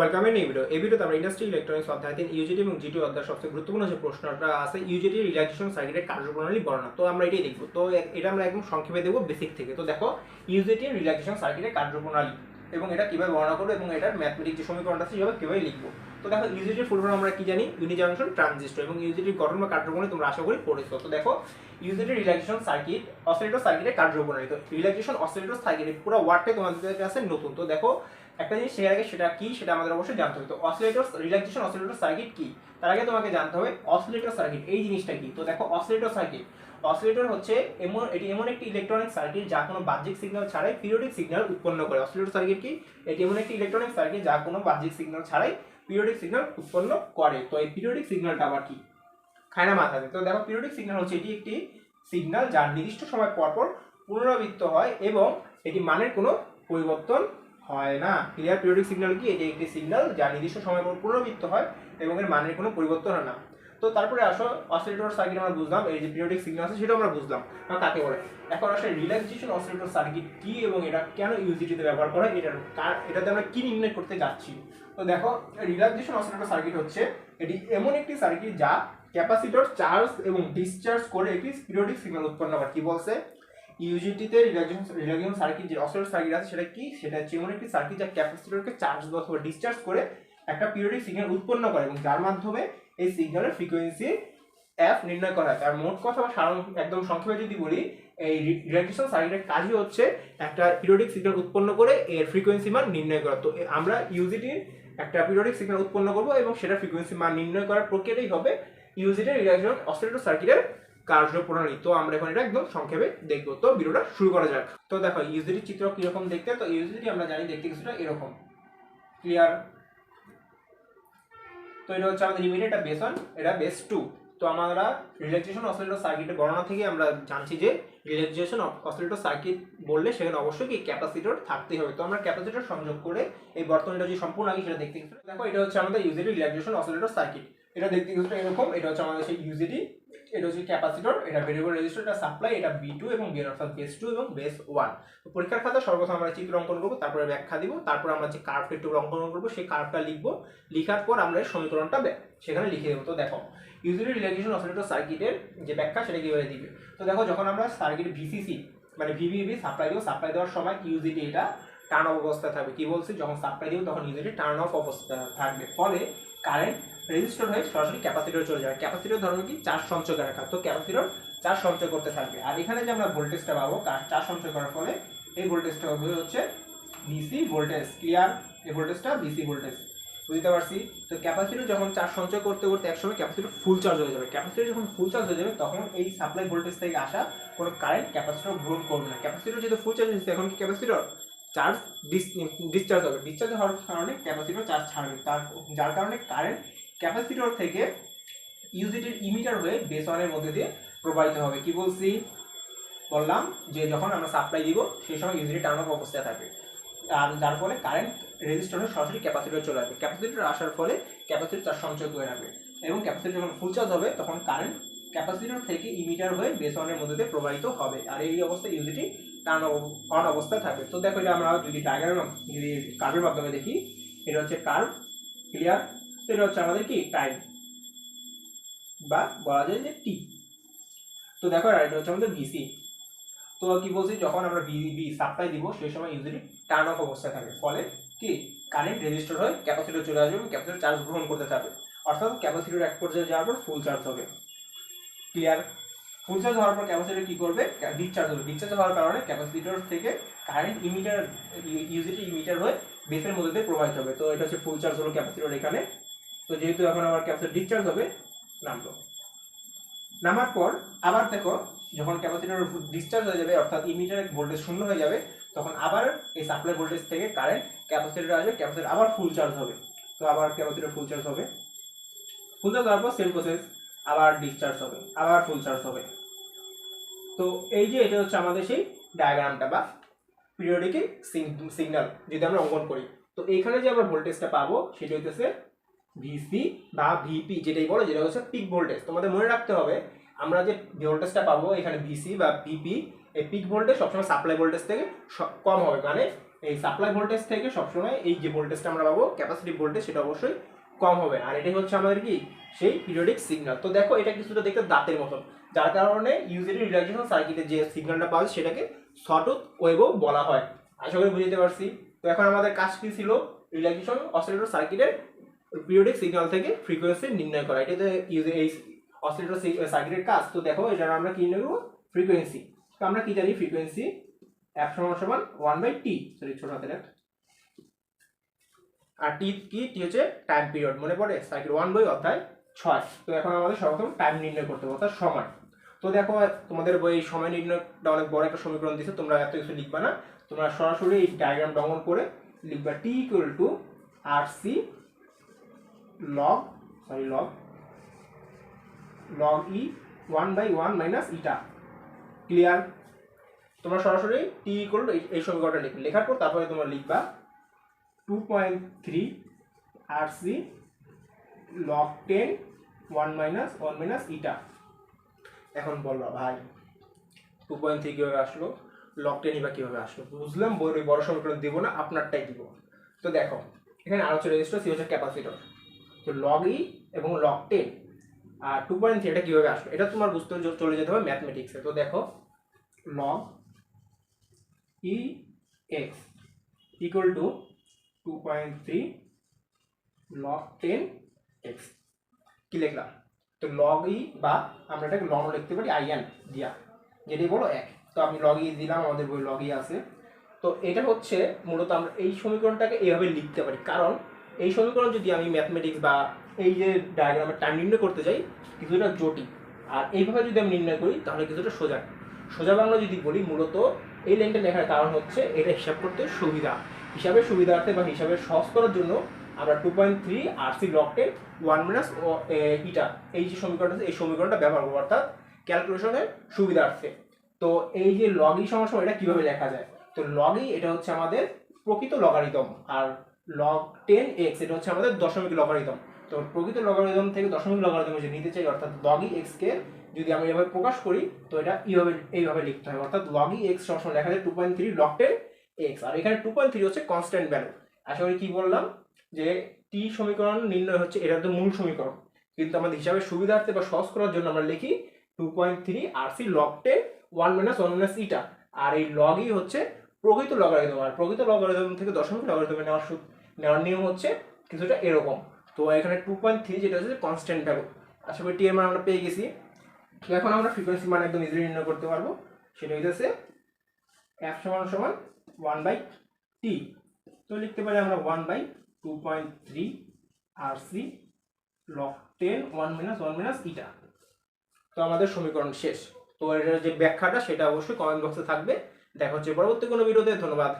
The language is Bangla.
ওয়েলকাম ইন এই এই ভিডিওতে আমরা ইন্ডাস্ট্রি ইলেকট্রনিক্স অধ্যায় তিন ইউজিটি এবং জিটি অধ্যায় সবচেয়ে গুরুত্বপূর্ণ যে প্রশ্নটা আছে ইউজিটি রিল্যাক্সেশন সার্কিটের কার্যপ্রণালী বর্ণনা। তো আমরা এটাই দেখব। তো এটা আমরা একদম সংক্ষেপে দেখব বেসিক থেকে। তো দেখো ইউজিটি রিল্যাক্সেশন সার্কিটের কার্যপ্রণালী এবং এটা কীভাবে বর্ণনা করব এবং এটার ম্যাথমেটিক যে সমীকরণটা আছে, সেভাবে কীভাবে লিখব। তো দেখো ইউজিটির ফুল ফর্ম আমরা কি জানি? ইউনি জাংশন ট্রানজিস্টর এবং ইউজিটির গঠন বা কার্যপ্রণালী তোমরা আশা করি পড়েছো। তো দেখো ইউজিটি রিল্যাক্সেশন সার্কিট অসিলেটর সার্কিটের কার্যপ্রণালী। তো রিল্যাক্সেশন অসিলেটর সার্কিটের পুরো ওয়ার্ডটাই তোমাদের কাছে নতুন। তো দেখো একটা জিনিস শেখার আগে সেটা কি সেটা আমাদের অবশ্যই জানতে হবে। তো অসিলেটর রিল্যাক্সেশন অসিলেটর সার্কিট কি? তার আগে তোমাকে জানতে হবে অসিলেটর সার্কিট এই জিনিসটা কি? তো দেখো অসিলেটর সার্কিট অসিলেটর হচ্ছে এমন, এটি এমন একটি ইলেকট্রনিক সার্কিট যা কোনো বাহ্যিক সিগন্যাল ছাড়াই পিরিয়ডিক সিগন্যাল উৎপন্ন করে। অসিলেটর সার্কিট কি? এটি এমন একটি ইলেকট্রনিক সার্কিট যা কোনো বাহ্যিক সিগন্যাল ছাড়াই পিরিয়ডিক সিগন্যাল উৎপন্ন করে। তো এই পিরিয়ডিক সিগন্যালটা আবার কি? খায় না মাথাতে। তো দেখো পিরিয়ডিক সিগন্যাল হচ্ছে এটি একটি সিগন্যাল যার নির্দিষ্ট সময় পরপর পুনরাবৃত্ত হয় এবং এটি মানের কোনো পরিবর্তন হয় না। ক্লিয়ার পিরিয়ডিক সিগন্যাল কি? এটি একটি সিগন্যাল যা নির্দিষ্ট সময় পর পুনরাবৃত্ত হয় এবং এর মানের কোনো পরিবর্তন হয় না। তো তারপরে আসো অসিলেটর সার্কিট আমরা বুঝলাম, এই যে পিরিয়ডিক সিগন্যাল আছে সেটা আমরা বুঝলাম। বা কাকে বলে? এখন আসলে রিল্যাক্সেশন অসিলেটর সার্কিট কি এবং এটা কেন ইউজিটিতে ব্যবহার করা হয়? এটার কার- এটাতে আমরা কি নির্ণয় করতে যাচ্ছি? তো দেখো রিল্যাক্সেশন অসিলেটর সার্কিট হচ্ছে, এটি এমন একটি সার্কিট যা ক্যাপাসিটর চার্জ এবং ডিসচার্জ করে একটি পিরিয়ডিক সিগন্যাল উৎপন্ন করে। কি বলছে? ইউজিটিতে রিল্যাক্সেশন রিল্যাক্সেশন সার্কিট যে অসিলেটর সার্কিট আছে, সেটা কি? সেটা হচ্ছে এমন একটি সার্কিট যা ক্যাপাসিটরকে চার্জ অথবা ডিসচার্জ করে একটা পিরিয়ডিক সিগন্যাল উৎপন্ন করে এবং যার মাধ্যমে এই সিগন্যালের ফ্রিকোয়েন্সি এফ নির্ণয় করা হয়। তার মোট কথা বা সাধারণ একদম সংক্ষেপে যদি বলি, এই রিল্যাক্সেশন সার্কিটের কাজই হচ্ছে একটা পিরিয়ডিক সিগন্যাল উৎপন্ন করে এর ফ্রিকোয়েন্সি মান নির্ণয় করা। তো আমরা ইউজিটির একটা পিরিয়ডিক সিগন্যাল উৎপন্ন করব এবং সেটা ফ্রিকোয়েন্সি মান নির্ণয় করার প্রক্রিয়াটাই হবে ইউজিটির রিল্যাক্সেশন অসিলেটর সার্কিটের কার্যপ্রণালী। তো আমরা এখন এটা একদম সংক্ষেপে দেখব। তো ভিডিওটা শুরু করা যাক। তো দেখো ইউজিটির চিত্র কীরকম দেখতে? তো ইউজিটি আমরা জানি দেখতে কিছুটা এরকম। ক্লিয়ার তো এটা হচ্ছে আমাদের লিমিট এটা বেস ওয়ান এটা বেস টু তো আমরা রিল্যাক্সেশন অসিলেটর সার্কিটের গণনা থেকে আমরা জানছি যে রিল্যাক্সেশন অসিলেটর সার্কিট বললে সেখানে অবশ্যই কি ক্যাপাসিটর থাকতেই হবে। তো আমরা ক্যাপাসিটর সংযোগ করে এই বর্তমানটা যে সম্পূর্ণ আগে সেটা দেখতে দেখো, এটা হচ্ছে আমাদের ইউজিটি রিল্যাক্সেশন অসিলেটর সার্কিট এটা দেখতে কিছুটা এরকম, এটা হচ্ছে আমাদের সেই ইউজিডি এটা হচ্ছে ক্যাপাসিটর এটা ভেরিয়েবল রেজিস্টার এটা সাপ্লাই এটা বি টু এবং গেন অর্থাৎ বেস টু এবং বেস ওয়ান পরীক্ষার খাতা সর্বপ্রথম আমরা চিত্র অঙ্কন করব, তারপরে ব্যাখ্যা দিব, তারপর আমরা যে কার্ভটা একটু অঙ্কন করব, সেই কার্ভটা লিখব, লিখার পর আমরা সমীকরণটা সেখানে লিখে দেবো। তো দেখো ইউজুয়ালি রিলেকশন অসিলেটর সার্কিটের যে ব্যাখ্যা, সেটা কীভাবে দিবে? তো দেখো, যখন আমরা সার্কিট ভিসিসি মানে ভিভিবি সাপ্লাই দেবো সাপ্লাই দেওয়ার সময় ইউজিডি এটা টার্ন অফ অবস্থায় থাকবে। কি বলছি? যখন সাপ্লাই দিব, তখন ইউজিটি টার্ন অফ অবস্থা থাকবে। ফলে কারেন্ট রেজিস্টার হয়ে সরাসরি ক্যাপাসিটর চলে যাবে। ক্যাপাসিটর ধরো কি? চার্জ সঞ্চয় করে রাখা। তো ক্যাপাসিটর চার্জ সঞ্চয় করতে থাকবে। আর এখানে যে আমরা ভোল্টেজটা পাবো চার্জ সঞ্চয় করার ফলে এই ভোল্টেজটা হবে হচ্ছে বিসি ভোল্টেজ ক্লিয়ার এই ভোল্টেজটা বিসি ভোল্টেজ বুঝতে পারছি? তো ক্যাপাসিটর যখন চার্জ সঞ্চয় করতে করতে একসময় ক্যাপাসিটর ফুল চার্জ হয়ে যাবে। ক্যাপাসিটর যখন ফুল চার্জ হয়ে যাবে, তখন এই সাপ্লাই ভোল্টেজ থেকে আসা কোনো কারেন্ট ক্যাপাসিটর গ্রহণ করবে না। ক্যাপাসিটর যেহেতু ফুল চার্জ হয়েছে, এখন কি ক্যাপাসিটর চার্জ ডিসচার্জ হবে। ডিসচার্জ হওয়ার কারণে ক্যাপাসিটর চার্জ ছাড়বে তার যার কারণে কারেন্ট ক্যাপাসিটর থেকে ইউজিটির ইমিটার হয়ে বেস ওয়ানের মধ্যে দিয়ে প্রবাহিত হবে। কি বলছি? বললাম যে যখন আমরা সাপ্লাই দিব, সেই সময় ইউজিটি টার্ন অফ অবস্থায় থাকবে। আর যার ফলে কারেন্ট রেজিস্টারে সরাসরি ক্যাপাসিটর চলে আসবে। ক্যাপাসিটর আসার ফলে ক্যাপাসিটর চার্জ সঞ্চয় করে রাখবে এবং ক্যাপাসিটর যখন ফুল চার্জ হবে, তখন কারেন্ট ক্যাপাসিটর থেকে ইমিটার হয়ে বেস ওয়ানের মধ্যে দিয়ে প্রবাহিত হবে। আর এই অবস্থায় ইউজিটি টার্ন অন অবস্থায় থাকবে। তো দেখো এটা আমরা যদি ডায়াগ্রাম যদি কার্ভের মাধ্যমে দেখি, এটা হচ্ছে কার্ভ ক্লিয়ার এটা হচ্ছে আমাদের কি? টাইম বা বলা যায় যে টি তো দেখো, আর এটা হচ্ছে আমাদের ভিসি তো কি বলছি? যখন আমরা বি সাপ্লাই দিব সেই সময় ইউজুয়ালি টার্ন অফ অবস্থায় থাকে। ফলে কি? কারেন্ট রেজিস্টার হয়ে ক্যাপাসিটর চলে আসবে এবং ক্যাপাসিটর চার্জ গ্রহণ করতে থাকবে। অর্থাৎ ক্যাপাসিটর এক পর্যায়ে যাওয়ার পর ফুল চার্জ হবে। ক্লিয়ার ফুল চার্জ হওয়ার পর ক্যাপাসিটর কি করবে? ডিসচার্জ হবে। ডিসচার্জ হওয়ার কারণে ক্যাপাসিটর থেকে কারেন্ট ইমিটার ইউজিটি ইমিটার হয়ে বেসের মধ্যে দিয়ে প্রবাহিত হবে। তো এটা হচ্ছে ফুল চার্জ হলো ক্যাপাসিটর এখানে। তো যেহেতু এখন আবার ক্যাপাসিটর ডিসচার্জ হবে, নামলো। নামার পর আবার দেখো, যখন ক্যাপাসিটর ডিসচার্জ হয়ে যাবে, অর্থাৎ ইমিটারের ভোল্টেজ শূন্য হয়ে যাবে, তখন আবার এই সাপ্লাই ভোল্টেজ থেকে কারেন্ট ক্যাপাসিটর আসবে ক্যাপাসিটর আবার ফুল চার্জ হবে। তো আবার ক্যাপাসিটর ফুল চার্জ হবে। ফুল চার্জ হওয়ার পর সেম প্রসেস আবার ডিসচার্জ হবে, আবার ফুল চার্জ হবে। তো এই যে এটা হচ্ছে আমাদের সেই ডায়াগ্রামটা বা পিরিয়ডিক সিগন্যাল যদি আমরা অঙ্কন করি। তো এইখানে যে আমরা ভোল্টেজটা পাবো, সেটা হইতেছে ভিসি বা ভিপি যেটাই বলো, যেটা হচ্ছে পিক ভোল্টেজ তোমাদের মনে রাখতে হবে, আমরা যে ভোল্টেজটা পাবো এখানে ভিসি বা ভিপি এই পিক ভোল্টেজ সবসময় সাপ্লাই ভোল্টেজ থেকে কম হবে। মানে এই সাপ্লাই ভোল্টেজ থেকে সবসময় এই যে ভোল্টেজটা আমরা পাবো ক্যাপাসিটি ভোল্টেজ সেটা অবশ্যই কম হবে। আর এটাই হচ্ছে আমাদের কি? সেই পিরিয়ডিক সিগন্যাল তো দেখো, এটা কিছুটা দেখতে দাঁতের মতন। যার কারণে ইউজেলি রিল্যাক্সেশন সার্কিটে যে সিগন্যালটা পাওয়া যায়, সেটাকে সটুথ ওয়েবও বলা হয়। আশা করি বুঝতে পারছি। তো এখন আমাদের কাজ কি ছিল? রিল্যাক্সেশন অসিলেটর সার্কিটের পিরিয়ডিক সিগন্যাল থেকে ফ্রিকোয়েন্সি নির্ণয় করা। ইউজে এই অসিলেটর সার্কিটের কাজ, তো দেখো এটা আমরা কি করব ফ্রিকোয়েন্সি তো আমরা কি জানি? ফ্রিকোয়েন্সি এফ সমান সমান ওয়ান বাই টি সরি ছোট হাতের এক। আর টি কি? টি হচ্ছে টাইম পিরিয়ড মনে পড়ে? সাইকেল ওয়ান বই অধ্যায় ছয়। তো এখন আমাদের সর্বপ্রথম টাইম নির্ণয় করতে হবে, অর্থাৎ সময়। তো দেখো, তোমাদের বই সময় নির্ণয়টা অনেক বড় একটা সমীকরণ দিছে তোমরা এত কিছু লিখবা না। তোমরা সরাসরি এই ডায়াগ্রাম অঙ্কন করে লিখবা T equal to R C log sorry log log e one by one minus eta clear তোমরা সরাসরি টি ইকুয়াল এই সমীকরণটা লিখবে। লেখার পর তারপরে তোমরা লিখবা two point three R C log ten one minus one minus eta এখন বলবা, ভাই টু পয়েন্ট থ্রি কীভাবে আসলো? লগ টেনই বা কীভাবে আসলো? বুঝলাম ওই বড় সমীকরণ দিব না, আপনারটাই দিব। তো দেখো, এখানে আর হচ্ছে রেজিস্টার সি হচ্ছে ক্যাপাসিটর তো লগ ই এবং লগ টেন আর টু পয়েন্ট থ্রি এটা কীভাবে আসলো? এটা তোমার বুঝতে চলে যেতে হবে ম্যাথমেটিক্সে তো দেখো log e x equal to two point three log ten x কি লিখলাম? তো লগ ই বা আমরা এটাকে লগ লিখতে পারি আই এন দিয়া। যেটাই বলো এক। তো আমি লগ ই দিলাম, আমাদের বই লগ ই আছে। তো এটা হচ্ছে মূলত আমরা এই সমীকরণটাকে এইভাবে লিখতে পারি। কারণ এই সমীকরণ যদি আমি ম্যাথমেটিক্স বা এই যে ডায়াগ্রামের টাইম নির্ণয় করতে যাই কিছুটা জটিল। আর এইভাবে যদি আমি নির্ণয় করি, তাহলে কিছুটা সোজা। সোজা বাংলা যদি বলি, মূলত এই লাইনটা লেখার কারণ হচ্ছে, এটা হিসাব করতে সুবিধা। হিসাবের সুবিধার্থে বা হিসাবের সহজ করার জন্য আমরা two point three R C log one minus eta এই যে সমীকরণটা এই সমীকরণটা ব্যবহার করব, অর্থাৎ ক্যালকুলেশনের সুবিধার্থে। তো এই যে লগই সমস্যা এটা কীভাবে লেখা যায়? তো লগই এটা হচ্ছে আমাদের প্রকৃত লগারিদম আর লগ টেন এক্স এটা হচ্ছে আমাদের দশমিক লগারিদম তো প্রকৃত লগারিদম থেকে দশমিক লগারিদম যে নিতে চাই, অর্থাৎ লগই এক্স কে যদি আমরা এভাবে প্রকাশ করি, তো এটা এইভাবে এইভাবে লিখতে হয়। অর্থাৎ লগই এক্স সবসময় লেখা যায় two point three log ten x আর এখানে টু পয়েন্ট থ্রি হচ্ছে কনস্ট্যান্ট ভ্যালু আশা করি কি বললাম? যে টি সমীকরণ নির্ণয় হচ্ছে, এটা তো মূল সমীকরণ। কিন্তু আমাদের হিসাবে সুবিধার্থে বা সহজ করার জন্য আমরা লিখি two point three R C log ten one minus one minus eta আর এই লগই হচ্ছে প্রকৃত লগারিদম আর প্রকৃত লগারিদম থেকে দশমিক লগারিদমে নেওয়ার সূ- নেওয়ার নিয়ম হচ্ছে কিছুটা এরকম। তো এখানে টু পয়েন্ট থ্রি যেটা হচ্ছে কনস্ট্যান্ট ভ্যালু আশা করি টি এর মান আমরা পেয়ে গেছি। এখন আমরা ফ্রিকোয়েন্সি মান একদম ইজিলি নির্ণয় করতে পারব। সেটা হইতেছে এফ সমান সমান ওয়ান বাই টি তো লিখতে পারি আমরা one by two point three R C log ten one minus one minus eta তো আমাদের সমীকরণ শেষ। তো এটার যে ব্যাখ্যাটা, সেটা অবশ্যই কমেন্ট বক্সে থাকবে। দেখা হচ্ছে পরবর্তী কোনো ভিডিওতে ধন্যবাদ।